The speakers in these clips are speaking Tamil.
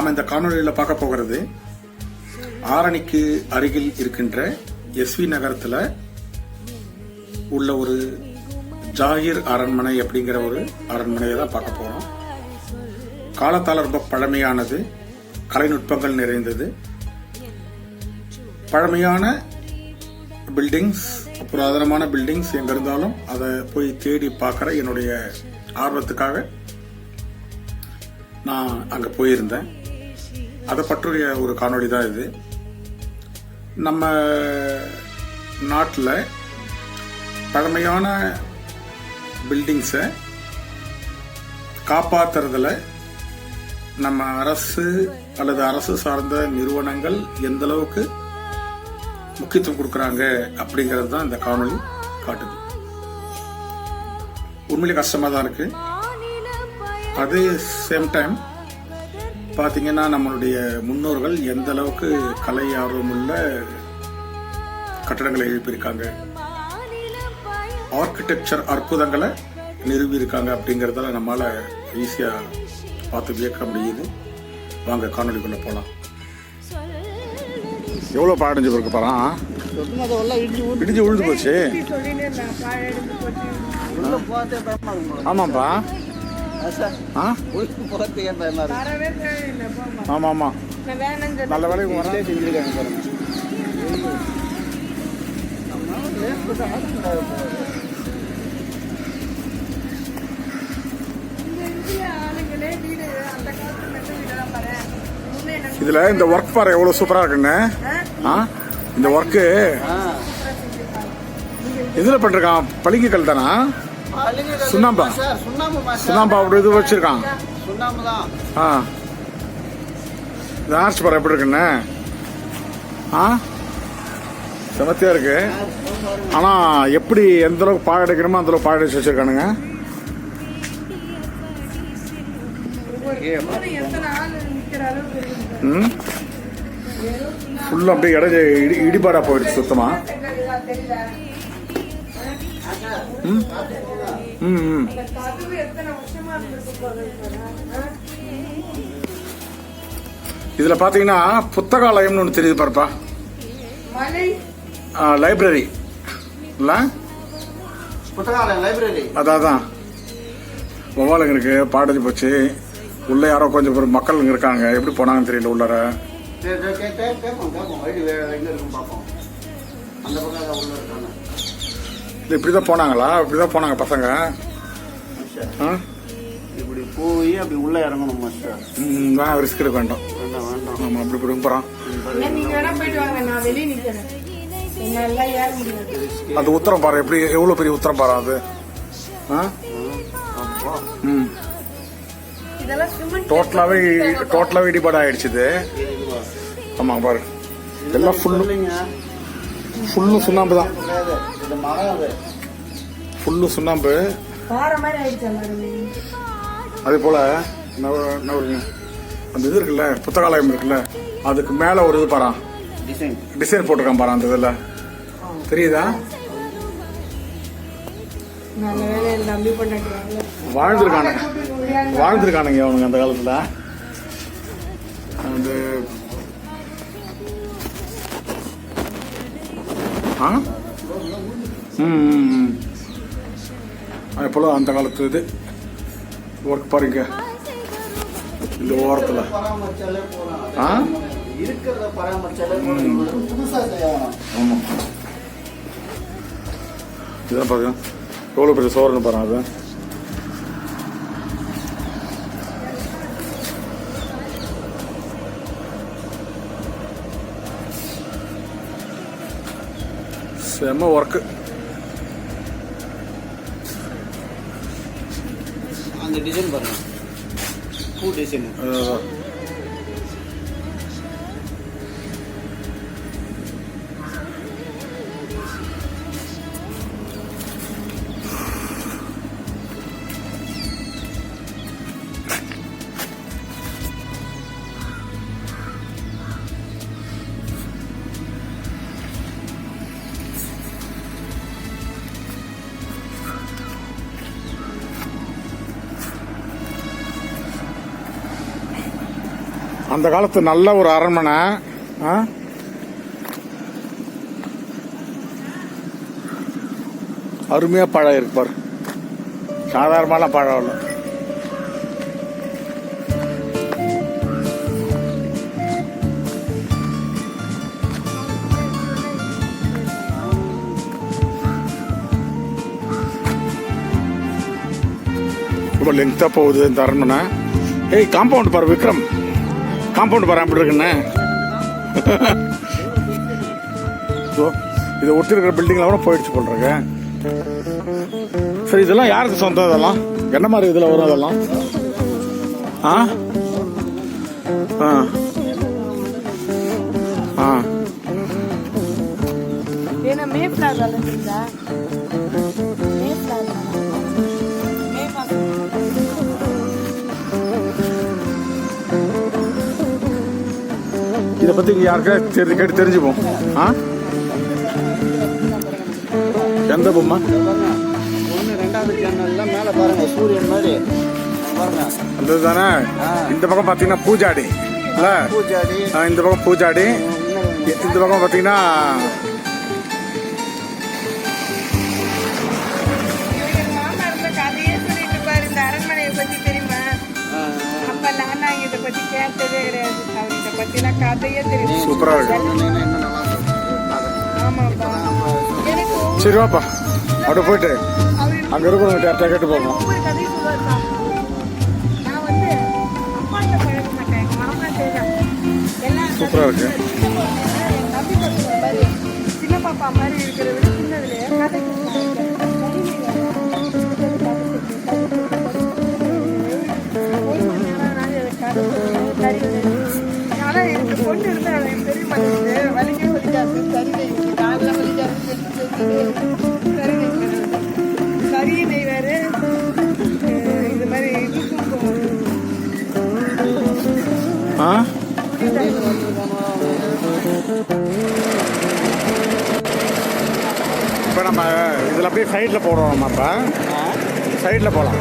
நாம் இந்த காணொலியில் பார்க்க போகிறது ஆரணிக்கு அருகில் இருக்கின்ற எஸ்வி நகரத்தில் உள்ள ஒரு ஜாகிர் அரண்மனை அப்படிங்கிற ஒரு அரண்மனையை தான் பார்க்க போகிறோம் காலத்தால் ரொம்ப பழமையானது கலைநுட்பங்கள் நிறைந்தது. பழமையான பில்டிங்ஸ் புராதனமான பில்டிங்ஸ் எங்க இருந்தாலும் அதை போய் தேடி பார்க்குற என்னுடைய ஆர்வத்துக்காக நான் அங்கே போயிருந்தேன். அதை பற்றிய ஒரு காணொளி தான் இது. நம்ம நாட்டில் பழமையான பில்டிங்ஸை காப்பாற்றுறதில் நம்ம அரசு அல்லது அரசு சார்ந்த நிறுவனங்கள் எந்த அளவுக்கு முக்கியத்துவம் கொடுக்குறாங்க அப்படிங்கிறது தான் இந்த காணொளி காட்டுது. உண்மையிலே கஷ்டமாக தான் இருக்குது அதே சேம் டைம் பார்த்தீங்கன்னா நம்மளுடைய முன்னோர்கள் எந்த அளவுக்கு கலை ஆர்வமுள்ள கட்டடங்களை எழுப்பியிருக்காங்க? ஆர்கிடெக்சர் அற்புதங்களை நிறுவியிருக்காங்க அப்படிங்கிறதால நம்மளால ஈஸியாக பார்த்து வியக்க முடியுது. வாங்க காணொலிக்குள்ளே போகலாம் எவ்வளோ பாடஞ்சு இருக்கு பாரா. இடிஞ்சு விழுந்து போச்சு. உள்ள ஆ. ஆமாம் ஆமாம் நல்ல வேலைக்கு செஞ்சிருக்காங்க பாருங்க. போகுது. இதில் இந்த ஒர்க் பாரு எவ்வளோ சூப்பராக இருக்குங்க ஆ? இந்த ஒர்க்கு ஆ. இதில் பண்ணிருக்கான் பளிங்கு கல் தானா? சுண்ணாம்பா? சுண்ணாம்பா அப்படி இது வச்சிருக்கான். ஆ. இந்த ஆர்ச் பாரு எப்படி இருக்குண்ணே ஆ? செமத்தியா இருக்கு. ஆனால் எப்படி எந்த அளவுக்கு பாழ் அடைக்கணுமோ அந்த அளவுக்கு பாழ் அடைச்சு வச்சிருக்கானுங்க. ம்? ஃபுல்லாக அப்படியே இடைஞ்ச இடி இடிபாடாக போயிடுச்சு சுத்தமாக ம் ம் ம் இதில் பார்த்தீங்கன்னா புத்தகாலயம்னு ஒன்று தெரியுது பாருப்பா லைப்ரரி இல்லை புத்தகாலயம், லைப்ரரி. அதான் தான் வவாலுங்க இருக்கு பாடஞ்சு போச்சு உள்ள யாரோ கொஞ்சம் பேர் மக்கள் இருக்காங்க எப்படி போனாங்கன்னு தெரியல உள்ளார கேட்போம், கேட்போம். ஐடி வே- எங்க இருக்குன்னு பார்ப்போம். அந்த பக்கம் உள்ள இருக்காங்க. இது இப்படி தான் போனாங்களா? இப்படி தான் போனாங்க பசங்க? ஆ? இப்படி போய் அப்படி உள்ள இறங்கணும் மாஸ்டர் ம், வேணாம் ரிஸ்க் எடுக்க வேண்டாம். வேண்டாம் வேண்டாம். நம்ம அப்படி இப்படி போகிறோம் இல்ல, நீங்க வேணா போயிட்டு வாங்க நான் வெளியே நிக்கிறேன். என்னால ஏற முடியாது. அது உத்தரம் பாரு எப்படி எவ்வளோ பெரிய உத்தரம் பாரு அது? ஆ. ம். இதெல்லாம் சிமெண்ட் டோட்டலாகவே டோட்டலாகவே இடிபாடு ஆயிடுச்சு இது ஆமாம் பாரு. எல்லாம் ஃபுல்லு இல்லைங்க ஃபுல்லு சுண்ணாம்பு தான். இது மரம் ஃபுல்லு சுண்ணாம்பு. பாறை மாதிரி ஆயிடுச்சு அதே போல் அந்த இது இருக்குல்ல புத்தகாலயம் இருக்குல்ல அதுக்கு மேலே ஒரு இது பாரா டிசைன் டிசைன் போட்டிருக்கான் பாரா அந்த இதில். தெரியுதா? வாழ்ந்துருக்கானுங்க. வாழ்ந்துருக்கானுங்க அவனுங்க அந்த காலத்தில். அந்த ஆ? ம் ம், ம். அதே போல் அந்த காலத்து இது. ஒர்க் பாருங்க. இந்த ஓரத்தில். ஆ? ஆமாம் இதான் பாருங்க. எவ்வளோ பெரிய சோறுன்னு பாருங்க அது. செம்ம ஒர்க்கு அந்த டிசைன் பாருங்க பூ டிசைன் அந்த காலத்து நல்ல ஒரு அரண்மனை. ஆ? அருமையா பழம் இருக்கு பாரு. சாதாரணமான பழம் இல்லை ரொம்ப லெங்க்தா போகுது இந்த அரண்மனை. ஏய் காம்பவுண்ட் பாரு விக்ரம். காம்பவுண்ட் பாரு அப்படி இருக்குண்ணே இதை ஒட்டி இருக்கிற பில்டிங்கில் கூட போயிடுச்சு போல்றங்க சரி இதெல்லாம் யாருக்கு சொந்தம் இதெல்லாம்? என்ன மாதிரி இதில் வரும் அதெல்லாம்? ஆ? ஆ. ஆ. ஏன்னா மே வளர்ந்துருந்தா இதை பத்தி இங்க யாருக்கா தெரிஞ்சு கேட்டு தெரிஞ்சுப்போம். ஆ? எந்த பொம்மை? ஒன்று ரெண்டாவது மேலே சூரியன் மாதிரி தானே இந்த பக்கம் பார்த்தீங்கன்னா பூஜாடி. பூஜாடி இந்த பக்கம் பூஜாடி. இந்த பக்கம் பாத்தீங்கன்னா அரண்மனையை பத்தி அப்ப நானா இதை பத்தி கேட்டதே கிடையாது அவர் இதை பத்திலாம் கதையே தெரியும் சூப்பரா இருக்கு. இன்னும் இன்னும் நல்லா இருக்கும் பார்க்கறதுக்கு. ஆமாப்பா எனக்கு சரி வாப்பா. அப்படியே போயிட்டு அங்க இருக்கிறவங்க யார்கிட்ட கேட்டு போவோம் ஒவ்வொரு கதையும் சொல்லுவாருப்பா நான் வந்து அப்பாட்ட பழக மாட்டேன். எங்க மாமா செய்யறேன் எல்லா சூப்பரா இருக்கு. சின்ன பாப்பா மாதிரி இருக்கிற விட சின்னதுல இதில் அப்படியே சைடில் போடுறோம் நம்ம இப்போ சைடில் போகலாம்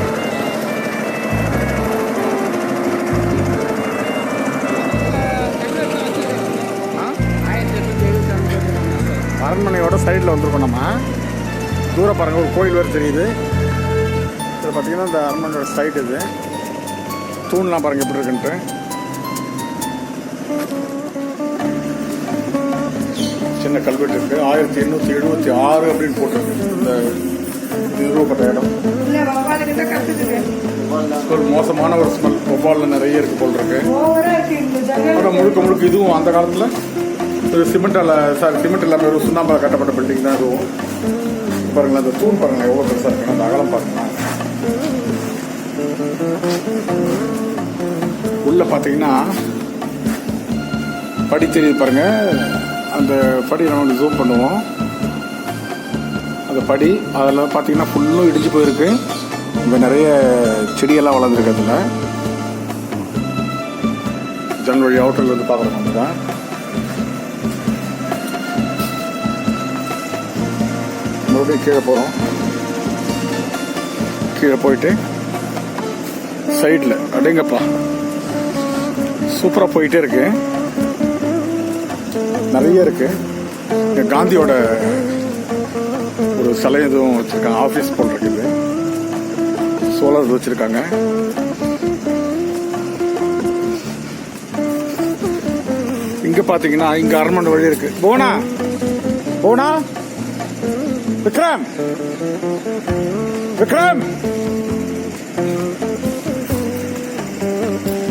அரண்மனையோட சைடில் வந்திருக்கோம் நம்ம. தூரம் பாருங்கள் ஒரு கோயில் வேறு தெரியுது. இதில் பார்த்தீங்கன்னா இந்த அரண்மனையோட சைடு இது. தூண்லாம் பாருங்கள் எப்படி இருக்குன்ட்டு. சின்ன கல்வெட்டு இருக்கு. ஆயிரத்தி எண்ணூற்றி எழுபத்தி ஆறு அப்படின்னு போட்டிருக்கு. இந்த நிறுவப்பட்ட இடம். ஒரு மோசமான ஒரு ஸ்மெல் ஒவ்வாலில் நிறைய இருக்கு போல் இருக்கு. ஆனால் முழுக்க முழுக்க இதுவும் அந்த காலத்தில். ஒரு சிமெண்டால சாரி சிமெண்ட் இல்லாமல் ஒரு சுண்ணாம்பால கட்டப்பட்ட பில்டிங் தான் இதுவும். பாருங்களேன் அந்த தூண் பாருங்க எவ்வளோ பெருசாக இருக்கு அந்த அகலம் பாருங்க. உள்ள பார்த்தீங்கன்னா படி தெரியுது பாருங்க. அந்த படி நம்ம ஜூம் பண்ணுவோம். அந்த படி அதில் பார்த்தீங்கன்னா ஃபுல்லும் இடிஞ்சு போயிருக்கு. இங்கே நிறைய செடியெல்லாம் வளர்ந்துருக்கு அதில். ஜன்னல் வழி அவுட்டர்ல இருந்து பார்க்குறோம் நம்ம தான் மறுபடியும் கீழே போகிறோம் கீழே போயிட்டு சைடில் அடேங்கப்பா. சூப்பராக போயிட்டே இருக்கேன் நிறைய இருக்கு. காந்தியோட ஒரு சிலை எதுவும் வச்சிருக்காங்க. ஆஃபீஸ் போல் இருக்குது. சோலார் வச்சிருக்காங்க. இங்க பாத்தீங்கன்னா இங்க அரண்மனை வழி இருக்கு. போனா? போனா? விக்ரம்! விக்ரம்!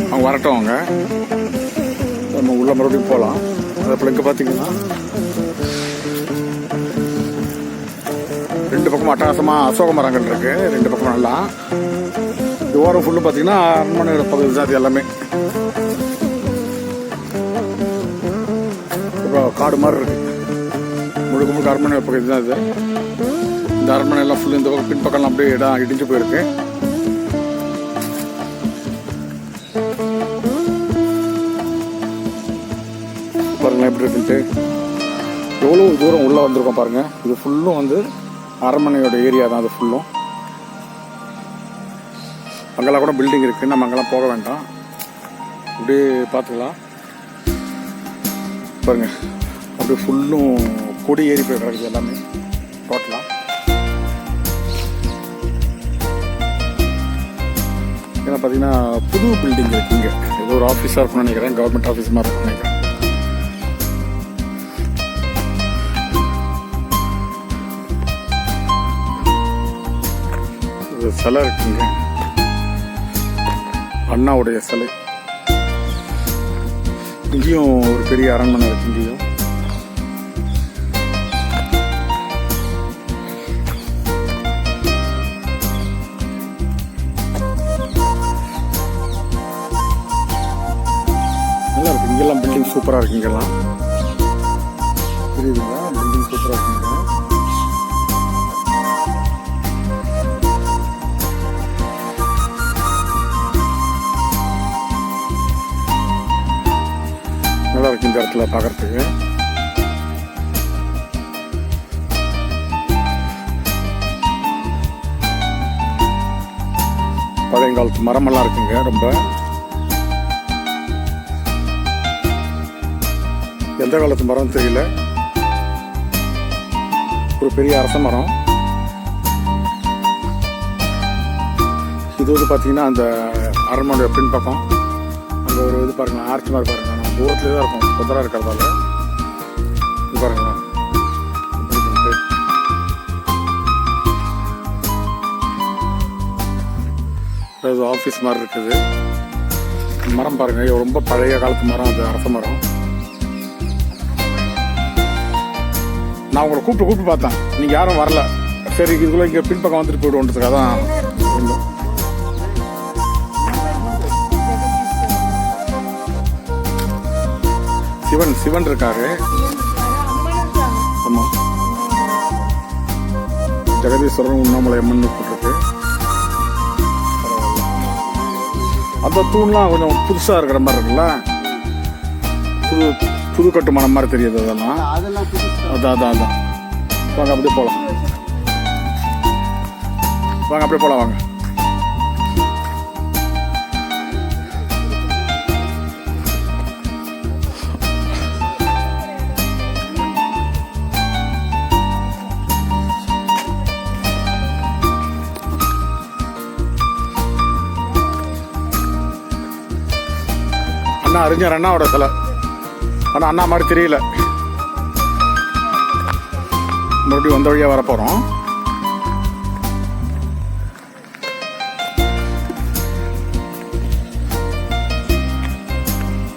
அவங்க வரட்டும் அவங்க. நம்ம உள்ள மறுபடியும் போகலாம் அதுல இங்கே பார்த்தீங்கன்னா ரெண்டு பக்கம் அட்டகாசமாக அசோக மரங்கள் இருக்கு. ரெண்டு பக்கம் நல்லா. இது ஓரம் ஃபுல்லு பார்த்தீங்கன்னா அரண்மனை பகுதி தான் இது எல்லாமே. அப்புறம் காடு மாதிரி இருக்கு. முழுக்க முழுக்க அரண்மனை பகுதி தான் இது. இந்த அரண்மனை எல்லாம் ஃபுல்லு இந்த பக்கம் பின்பக்கம்லாம் அப்படியே இடம் இடிஞ்சு போயிருக்கு. பாருங்களேன் எவ்வளோ தூரம் உள்ளே வந்திருக்கோம் பாருங்கள் இது ஃபுல்லும் வந்து அரண்மனையோட ஏரியா தான் அது ஃபுல்லும் அங்கெல்லாம் கூட பில்டிங் இருக்குது நம்ம அங்கெல்லாம் போக வேண்டாம். அப்படியே பார்த்துக்கலாம். பாருங்க. அப்படியே ஃபுல்லும் கொடி ஏறி போய் கிடக்குது எல்லாமே. டோட்டலாக ஏன்னா பார்த்தீங்கன்னா புது பில்டிங் இருக்குது இங்கே. ஏதோ ஒரு ஆஃபீஸாக இருக்கும்னு நினைக்கிறேன். கவர்மெண்ட் ஆஃபீஸ் மாதிரி இருக்கும்னு நினைக்கிறேன். ஒரு சிலை இருக்குங்க. அண்ணாவுடைய சிலை. இங்கேயும் ஒரு பெரிய அரண்மனை இருக்கு இங்கேயும். நல்லா இருக்கு. இங்கெல்லாம் பில்டிங் சூப்பரா இருக்கு இங்கெல்லாம். புரியுதுங்களா? பில்டிங் சூப்பராக இருக்குங்க இருக்கு பார்க்குறதுக்கு பார்க்கறதுக்கு பழைய காலத்து மரமெல்லாம் இருக்குங்க ரொம்ப. எந்த காலத்து மரம் தெரியல. ஒரு பெரிய அரச மரம். இது வந்து பார்த்தீங்கன்னா அந்த அரண்மனை பின்பக்கம். அங்கே ஒரு இது பாருங்க ஆர்ச்சி மாதிரி பாருங்க. தூரத்துலேயே தான் இருக்கும். புதராக இருக்கிறதால. இது பாருங்களா ஆஃபீஸ் மாதிரி இருக்குது. மரம் பாருங்க. இது ரொம்ப பழைய காலத்து மரம். அது அரச மரம். நான் உங்களை கூப்பிட்டு கூப்பிட்டு பார்த்தேன். நீங்கள் யாரும் வரல. சரி இதுக்குள்ளே இங்கே பின்பக்கம் வந்துட்டு போயிடுவோன்றதுக்காக தான் சிவன் சிவன் இருக்காரு. அம்மன் இருக்காங்க ஆமா. ஜெகதீஸ்வரன் உண்ணாமலை அம்மன் போட்டிருக்கு. அந்த தூண்லாம் கொஞ்சம் புதுசா இருக்கிற மாதிரி இருக்குல்ல? புது புது கட்டுமானம் மாதிரி தெரியுது அதெல்லாம். அதான் அதான் அதான். வாங்க அப்படியே போகலாம். வாங்க அப்படியே போகலாம் வாங்க. அண்ணா அறிஞர் அண்ணாவோட சிலை. ஆனால் அண்ணா மாதிரி தெரியல. மறுபடியும் வந்த வழியாக வரப்போகிறோம்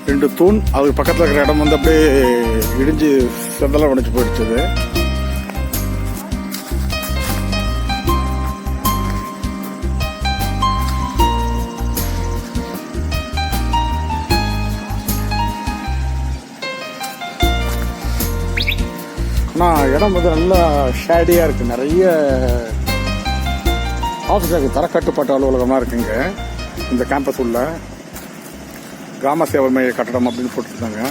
ரெண்டு தூண் அதுக்கு பக்கத்தில் இருக்கிற இடம் வந்து அப்படியே இடிஞ்சு செந்தலை உடைச்சு போயிடுச்சது இடம் வந்து நல்லா ஷேடியாக இருக்குது நிறைய ஆஃபீஸ் இருக்குது தரக்கட்டுப்பாட்டு அலுவலகமாக இருக்குங்க இந்த கேம்பஸ் உள்ள. கிராம சேவை மைய கட்டடம் அப்படின்னு போட்டிருந்தாங்க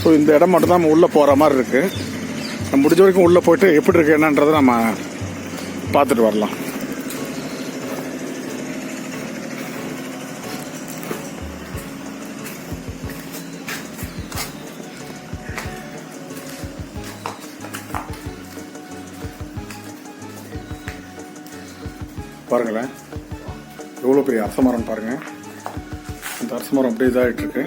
ஸோ இந்த இடம் மட்டும் தான் நம்ம உள்ளே போகிற மாதிரி இருக்குது நம்ம முடிஞ்ச வரைக்கும் உள்ளே போயிட்டு எப்படி இருக்கு என்னன்றதை நம்ம பார்த்துட்டு வரலாம். பாருங்களேன். எவ்வளோ பெரிய அரசமரம் பாருங்கள் இந்த அரசமரம் அப்படியே இதாகிட்டுருக்கு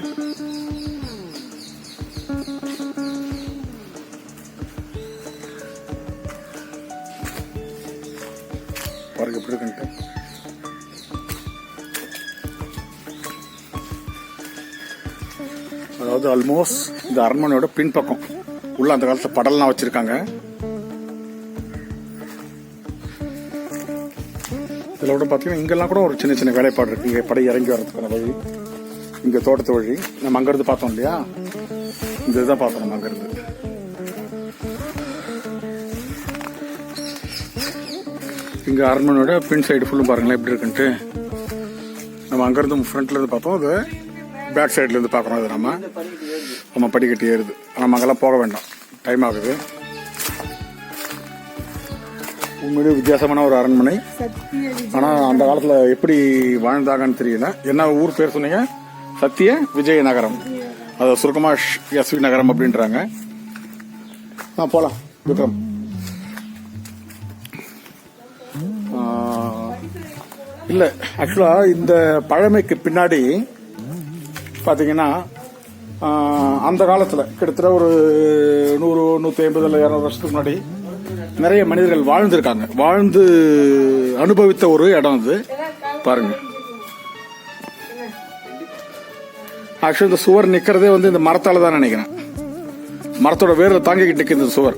பாருங்க எப்படி இருக்குன்ட்டு. அதாவது ஆல்மோஸ்ட் இந்த அரண்மனையோட பின்பக்கம். உள்ள அந்த காலத்தில் படல்லாம் வச்சுருக்காங்க. இதில் கூட பார்த்தீங்கன்னா இங்கெல்லாம் கூட ஒரு சின்ன சின்ன வேலைப்பாடு இருக்கு. இங்கே படை இறங்கி வர்றதுக்கான வழி. இங்கே தோட்டத்து வழி. நம்ம அங்கேருந்து பார்த்தோம் இல்லையா? இந்த இதுதான் பார்த்தோம் நம்ம அங்கேருந்து இங்கே அரண்மனையோட பின் சைடு ஃபுல்லும் பாருங்களேன் எப்படி இருக்குன்ட்டு. நம்ம அங்கேருந்து ஃப்ரண்ட்லேருந்து பார்த்தோம். அது பேக் சைட்லேருந்து பார்க்குறோம். அது நம்ம. நம்ம படிக்கட்டு ஏறுது. நம்ம அங்கெல்லாம் போக வேண்டாம். டைம் ஆகுது. உண்மையிலேயே வித்தியாசமான ஒரு அரண்மனை. ஆனால் அந்த காலத்தில் எப்படி வாழ்ந்தாங்கன்னு தெரியல. என்ன ஊர் பேர் சொன்னீங்க? சத்திய விஜய நகரம். அது சுருக்கமாக எஸ்வி நகரம் அப்படின்றாங்க. ஆ போகலாம் விக்ரம். இல்லை ஆக்சுவலாக இந்த பழமைக்கு பின்னாடி பார்த்தீங்கன்னா அந்த காலத்தில் கிட்டத்தட்ட ஒரு நூறு நூற்றி ஐம்பது இல்லை இரநூறு வருஷத்துக்கு முன்னாடி நிறைய மனிதர்கள் வாழ்ந்திருக்காங்க. வாழ்ந்து அனுபவித்த ஒரு இடம் அது. பாருங்க. ஆக்சுவலி இந்த சுவர் நிற்கிறதே வந்து இந்த மரத்தால தான் நினைக்கிறேன். மரத்தோட வேரில் தாங்கிக்கிட்டு நிற்குது இந்த சுவர்.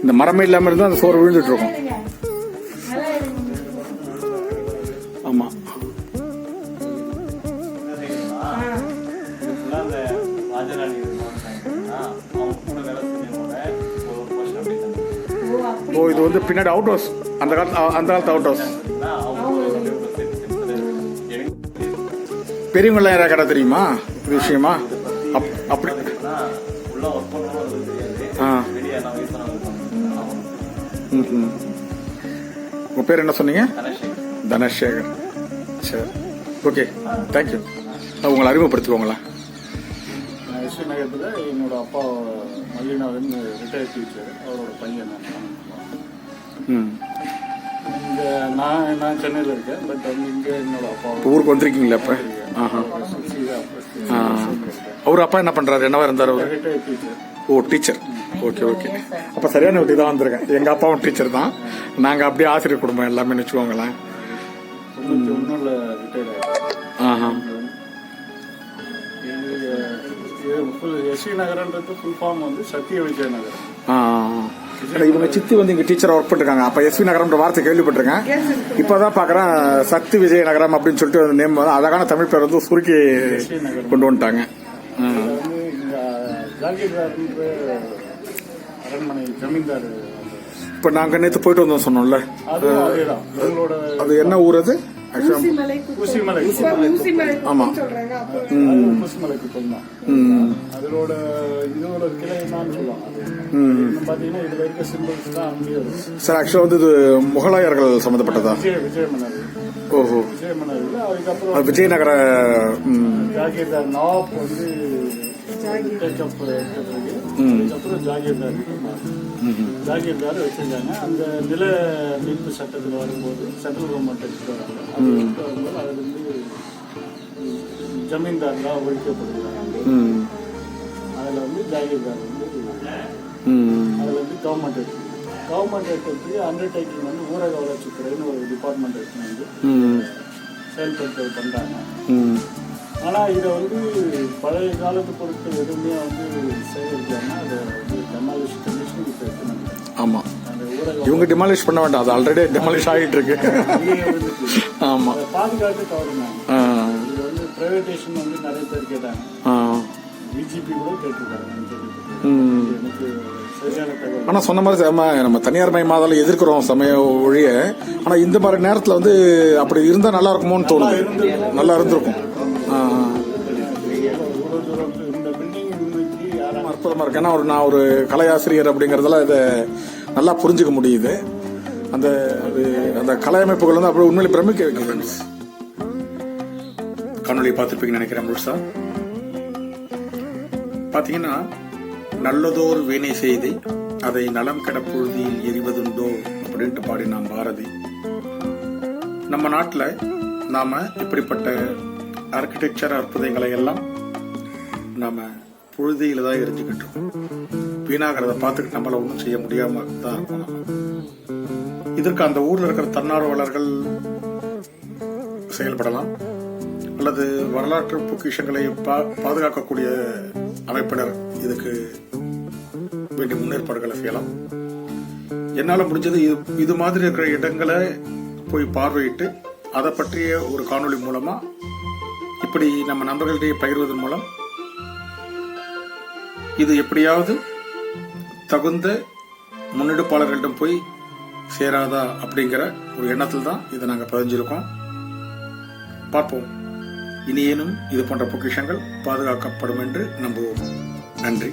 இந்த மரமே இல்லாமல் இருந்தால் அந்த சுவர் விழுந்துட்டு இருக்கும். வந்து பின்னாடி அவுட் ஹவுஸ் அந்த காலத்து அந்த காலத்து அவுட் ஹவுஸ் பெரியவங்களாம் யாராவது கடை தெரியுமா? இது விஷயமா? அப்- அப்படி. ஆ. ம், ம். பேர் என்ன சொன்னீங்க? தனசேகர். சரி. ஓகே. தேங்க்யூ உங்களை அறிமுகப்படுத்துவோங்களா எஸ்வி நகரத்தில் என்னோட அப்பா மல்லிநாதன் ரிட்டையர் டீச்சர் அவரோட பையன் இங்கே நான் நான் சென்னையில் இருக்கேன் பட் வந்து இங்கே என்னோட அப்பா ஊருக்கு வந்திருக்கீங்களா இப்போ ஆஹா. அவர் அப்பா என்ன பண்றாரு என்னவா இருந்தார் அவர் ஓ டீச்சர் ஓகே ஓகே அப்ப சரியான வீட்டுக்கு தான் வந்திருக்கேன் எங்க அப்பாவும் டீச்சர் தான் நாங்க அப்படியே ஆசிரியர் குடும்பம் எல்லாமே வச்சுக்கோங்களேன் ஆஹா எஸ்வி நகரன்றது ஃபுல் ஃபார்ம் வந்து சத்திய விஜய. இல்ல, இவங்க சித்தி வந்து இங்க டீச்சரா ஒர்க் பண்ணிருக்காங்க. அப்ப எஸ்வி நகரம்ன்ற வார்த்தை கேள்விப்பட்டிருக்கேன். இப்பதான் பாக்குறேன் சக்தி விஜய நகரம் அப்படின்னு சொல்லிட்டு நேம் அழகான தமிழ் பேர் வந்து சுருக்கி கொண்டு வந்துட்டாங்க. வந்து. இப்ப நாங்க நேத்து போயிட்டு வந்தோம் சொன்னோம்ல. அது என்ன ஊர் அது? அதோட இதோட கிளை என்னன்னு சொல்லுவாங்க பாத்தீங்கன்னா இதுல இருக்க சிம்பிள்ஸ் தான் சார் ஆக்சுவலா வந்து இது முகலாயர்கள் சம்பந்தப்பட்டதா விஜய விஜய மன்னர். ஓஹோ. விஜய அதுக்கப்புறம் விஜயநகர ஜாகீர்தார் நவாப் வந்து எடுத்ததுக்கு அதுக்கப்புறம் ஜாகீர்தார் ஜாகீர்தார் வச்சிருக்காங்க. அந்த நில மீட்பு சட்டத்தில் வரும்போது சென்ட்ரல் கவர்மெண்ட் எடுத்துட்டு வராங்க. அது எடுத்துட்டு வரும்போது அதுல இருந்து ஜமீன்தார்லாம் ஒழிக்கப்படுகிறாங்க. அதில் வந்து ஜாகீர்தார் வந்து அதில் வந்து கவர்மெண்ட் எடுத்து கவர்மெண்ட் எடுக்கிறதுக்கு அண்டர்டேக்கிங் வந்து ஊரக வளர்ச்சித்துறைன்னு ஒரு டிபார்ட்மெண்ட் எடுத்து வந்து செயல்படுத்த பண்ணுறாங்க. ஆனால் இதை வந்து பழைய காலத்து பொருட்கள் எதுவுமே வந்து சேகரிக்காம அதை வந்து டெமாலிஷ் கமிஷன் இப்போ எடுத்துனாங்க ஆமா. அந்த ஊரக இவங்க டிமாலிஷ் பண்ண வேண்டாம். அது ஆல்ரெடி டிமாலிஷ் ஆகிட்டு இருக்கு வளர்ச்சியே வந்துச்சு. ஆமா. அதை பாதுகாத்து கவர்னாங்க ஆ, இது வந்து பிரைவேட்டேஷன் வந்து நிறைய பேர் கேட்டாங்க. பிஜேபி கூட கேட்டிருக்காங்க. நான் கேள்விப்பட்டேன். ம். எனக்கு சரியான தகவல் ஆனா சொன்ன மாதிரி நம்ம நம்ம தனியார் மயமாதால எதிர்க்கிறோம் சமய ஒழிய. ஆனா இந்த மாதிரி நேரத்துல வந்து அப்படி இருந்தா நல்லா இருக்குமோன்னு தோணுது. நல்லா இருந்திருக்கும். அற்புதமாக அற்புதமா இருக்கு. ஏன்னா ஒரு நான் ஒரு கலையாசிரியர் அப்படிங்கிறதுல இதை நல்லா புரிஞ்சுக்க முடியுது. அந்த அது அந்த கலையமைப்புகள் வந்து அப்படி உண்மையிலே பிரமிக்க வைக்கிறது காணொலி பார்த்துருப்பீங்கன்னு நினைக்கிறேன் முழுசா. பாத்தீங்கன்னா நல்லதோர் வீணை செய்தி அதை நலம் கெட எரிவதுண்டோ அப்படின்ட்டு பாடினான் பாரதி. நம்ம நாட்டில் நாம் இப்படிப்பட்ட ஆர்கிடெக்சர் அற்புதங்களை எல்லாம் நாம் புழுதியில தான் எரிஞ்சுக்கிட்டு வீணாகிறத பார்த்துக்கிட்டு நம்மள ஒன்றும் செய்ய முடியாம தான் இருக்கும் இதற்கு அந்த ஊர்ல இருக்கிற தன்னார்வலர்கள் செயல்படலாம். அல்லது வரலாற்று பொக்கிஷங்களை பா- பாதுகாக்கக்கூடிய அமைப்பினர் இதுக்கு வேண்டிய முன்னேற்பாடுகளை செய்யலாம். என்னால முடிஞ்சது இது இது மாதிரி இருக்கிற இடங்களை போய் பார்வையிட்டு அதை பற்றிய ஒரு காணொளி மூலமா இப்படி நம்ம நண்பர்களிடையே பகிர்வதன் மூலம் இது எப்படியாவது தகுந்த முன்னெடுப்பாளர்களிடம் போய் சேராதா அப்படிங்கிற ஒரு எண்ணத்தில் தான் இதை நாங்கள் பதிஞ்சிருக்கோம். பார்ப்போம். இனியேனும் இது போன்ற பொக்கிஷங்கள் பாதுகாக்கப்படும் என்று நம்புவோம். நன்றி.